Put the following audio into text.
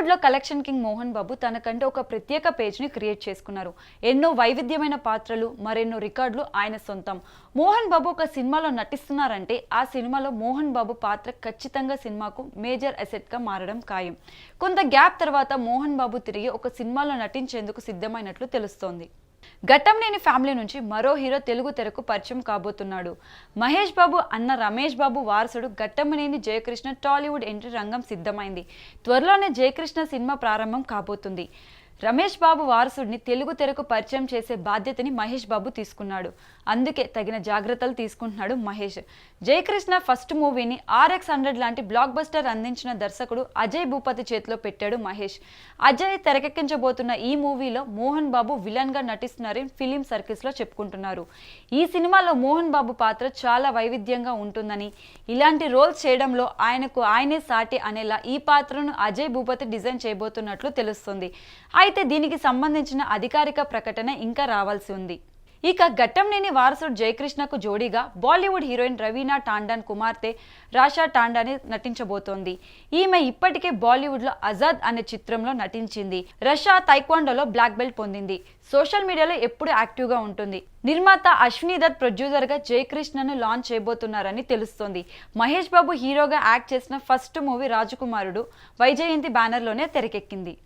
బాలీవుడ్లో collection king Mohan Babu తనకంటే ఒక ప్రత్యేక పేజ్ని క్రియేట్ చేసుకున్నారు. ఎన్నో వైవిధ్యమైన పాత్రలు మరెన్నో రికార్డులు ఆయన సొంతం. మోహన్ బాబు ఒక సినిమాలో నటిస్తున్నారంటే ఆ సినిమాలో మోహన్ బాబు పాత్ర ఖచ్చితంగా సినిమాకు మేజర్ అసెట్గా మారడం ఖాయం. కొంత గ్యాప్ తర్వాత మోహన్ బాబు తిరిగి ఒక సినిమాలో నటించేందుకు సిద్ధమైనట్లు తెలుస్తోంది. గట్టంనేని ఫ్యామిలీ నుంచి మరో హీరో తెలుగు తెరకు పరిచయం కాబోతున్నాడు. మహేష్ బాబు అన్న రమేష్ బాబు వారసుడు గట్టమనేని జయకృష్ణ టాలీవుడ్ ఎంట్రీ రంగం సిద్ధమైంది. త్వరలోనే జయకృష్ణ సినిమా ప్రారంభం కాబోతుంది. రమేష్ బాబు వారసుడిని తెలుగు తెరకు పరిచయం చేసే బాధ్యతని మహేష్ బాబు తీసుకున్నాడు. అందుకే తగిన జాగ్రత్తలు తీసుకుంటున్నాడు మహేష్. జయకృష్ణ ఫస్ట్ మూవీని ఆర్ఎక్స్ హండ్రెడ్ లాంటి బ్లాక్ బస్టర్ అందించిన దర్శకుడు అజయ్ భూపతి చేతిలో పెట్టాడు మహేష్. అజయ్ తెరకెక్కించబోతున్న ఈ మూవీలో మోహన్ బాబు విలన్గా నటిస్తున్నారని ఫిలిం సర్కిస్లో చెప్పుకుంటున్నారు. ఈ సినిమాలో మోహన్ బాబు పాత్ర చాలా వైవిధ్యంగా ఉంటుందని ఇలాంటి రోల్స్ చేయడంలో ఆయనకు ఆయనే సాటి అనేలా ఈ పాత్రను అజయ్ భూపతి డిజైన్ చేయబోతున్నట్లు తెలుస్తుంది. అయితే దీనికి సంబంధించిన అధికారిక ప్రకటన ఇంకా రావాల్సి ఉంది. ఇక ఘట్టంనేని వారసుడు జయకృష్ణకు జోడీగా బాలీవుడ్ హీరోయిన్ రవీనా టాండన్ కుమార్తె రాషా టాండాని నటించబోతోంది. ఈమె ఇప్పటికే బాలీవుడ్లో ఆజాద్ అనే చిత్రంలో నటించింది. రష్యా తైక్వాండోలో బ్లాక్ బెల్ట్ పొందింది. సోషల్ మీడియాలో ఎప్పుడు యాక్టివ్గా ఉంటుంది. నిర్మాత అశ్విని దత్ ప్రొడ్యూసర్గా జయకృష్ణను లాంచ్ చేయబోతున్నారని తెలుస్తోంది. మహేష్ బాబు హీరోగా యాక్ట్ చేసిన ఫస్ట్ మూవీ రాజకుమారుడు. వైజయంతి బ్యానర్లోనే తెరకెక్కింది.